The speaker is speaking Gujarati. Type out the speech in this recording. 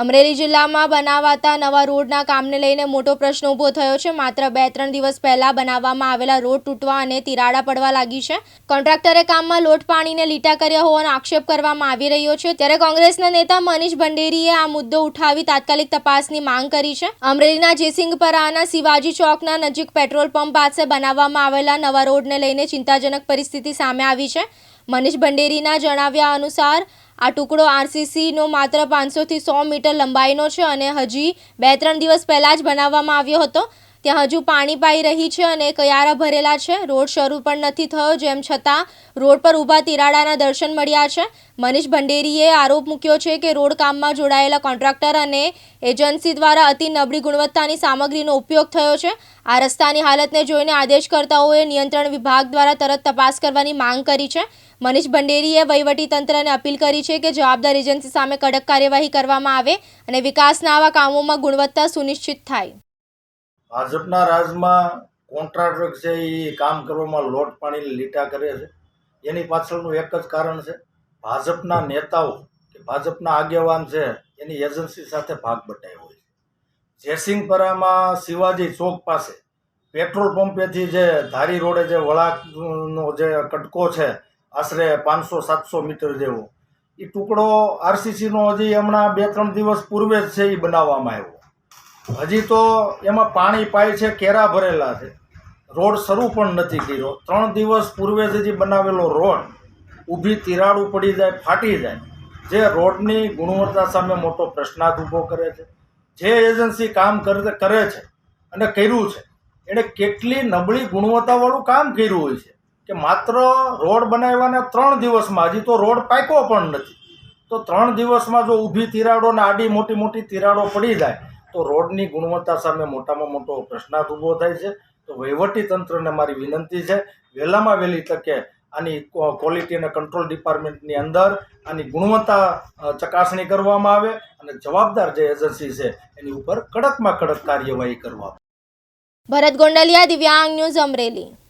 અમરેલી જિલ્લામાં બનાવાતા નવા રોડના કામને લઈને મોટો પ્રશ્ન ઊભો થયો છે. માત્ર બે ત્રણ દિવસ પહેલા બનાવવામાં આવેલા રોડ તૂટવા અને તિરાડા પડવા લાગી છે. કોન્ટ્રાક્ટરે કામમાં લોટ પાણીને લીટા કર્યા હોવાનો આક્ષેપ કરવામાં આવી રહ્યો છે. ત્યારે કોંગ્રેસના નેતા મનીષ ભંડેરીએ આ મુદ્દો ઉઠાવી તાત્કાલિક તપાસની માંગ કરી છે. અમરેલીના જેસિંગપરાના શિવાજી ચોકના નજીક પેટ્રોલ પંપ પાસે બનાવવામાં આવેલા નવા રોડને લઈને ચિંતાજનક પરિસ્થિતિ સામે આવી છે. મનીષ ભંડેરીના જણાવ્યા અનુસાર આ ટુકડો આરસીસીનો માત્ર પાંચસોથી સો મીટર લંબાઈનો છે અને હજી બે ત્રણ દિવસ પહેલાં જ બનાવવામાં આવ્યો હતો. ત્યાં હજુ પાણી પાઈ રહી છે અને કયારા ભરેલા છે. રોડ શરૂ પણ નથી થયો, જેમ છતાં રોડ પર ઊભા તિરાડાના દર્શન મળ્યા છે. મનીષ ભંડેરીએ આરોપ મૂક્યો છે કે રોડ કામમાં જોડાયેલા કોન્ટ્રાક્ટર અને એજન્સી દ્વારા અતિ નબળી ગુણવત્તાની સામગ્રીનો ઉપયોગ થયો છે. આ રસ્તાની હાલતને જોઈને આદેશકર્તાઓએ નિયંત્રણ વિભાગ દ્વારા તરત તપાસ કરવાની માંગ કરી છે. મનીષ ભંડેરીએ વહીવટીતંત્રને અપીલ કરી છે કે જવાબદાર એજન્સી સામે કડક કાર્યવાહી કરવામાં આવે અને વિકાસના આવા કામોમાં ગુણવત્તા સુનિશ્ચિત થાય. ભાજપના રાજમાં કોન્ટ્રાક્ટર છે એ કામ કરવામાં લોટ પાણી લીટા કરે છે. એની પાછળનું એક જ કારણ છે, ભાજપના નેતાઓ કે ભાજપના આગેવાન છે એની એજન્સી સાથે ભાગ બટાયો હોય છે. જયસિંહપરામાં શિવાજી ચોક પાસે પેટ્રોલ પંપેથી જે ધારી રોડે જે વળાકનો જે કટકો છે, આશરે પાંચસો, સાતસો મીટર જેવો એ ટુકડો આરસીસીનો હજી હમણાં બે, ત્રણ દિવસ પૂર્વે જ છે એ બનાવવામાં આવ્યો. હજી તો એમાં પાણી પાય છે, કેરા ભરેલા છે. રોડ શરૂ પણ નથી કર્યો. ત્રણ દિવસ પૂર્વે જ બનાવેલો રોડ, ઊભી તિરાડું પડી જાય, ફાટી જાય. જે રોડની ગુણવત્તા સામે મોટો પ્રશ્નાર્થ ઊભો કરે છે. જે એજન્સી કામ કરે છે અને કર્યું છે, એણે કેટલી નબળી ગુણવત્તાવાળું કામ કર્યું હોય છે કે માત્ર રોડ બનાવવાના ત્રણ દિવસમાં, હજી તો રોડ પાક્યો પણ નથી. તો ત્રણ દિવસમાં જો ઊભી તિરાડો અને આડી મોટી મોટી તિરાડો પડી જાય તો રોડની ગુણવત્તા સામે મોટામાં મોટો પ્રશ્નાર્થ ઊભો થાય છે. તો વહીવટી તંત્રને મારી વિનંતી છે, વહેલામાં વહેલી તકે આની ક્વોલિટી અને કંટ્રોલ ડિપાર્ટમેન્ટની અંદર આની ગુણવત્તા ચકાસણી કરવામાં આવે અને જવાબદાર જે એજન્સી છે એની ઉપર કડકમાં કડક કાર્યવાહી કરવા. ભરત ગોંડલિયા, દિવ્યાંગ ન્યૂઝ અમરેલી.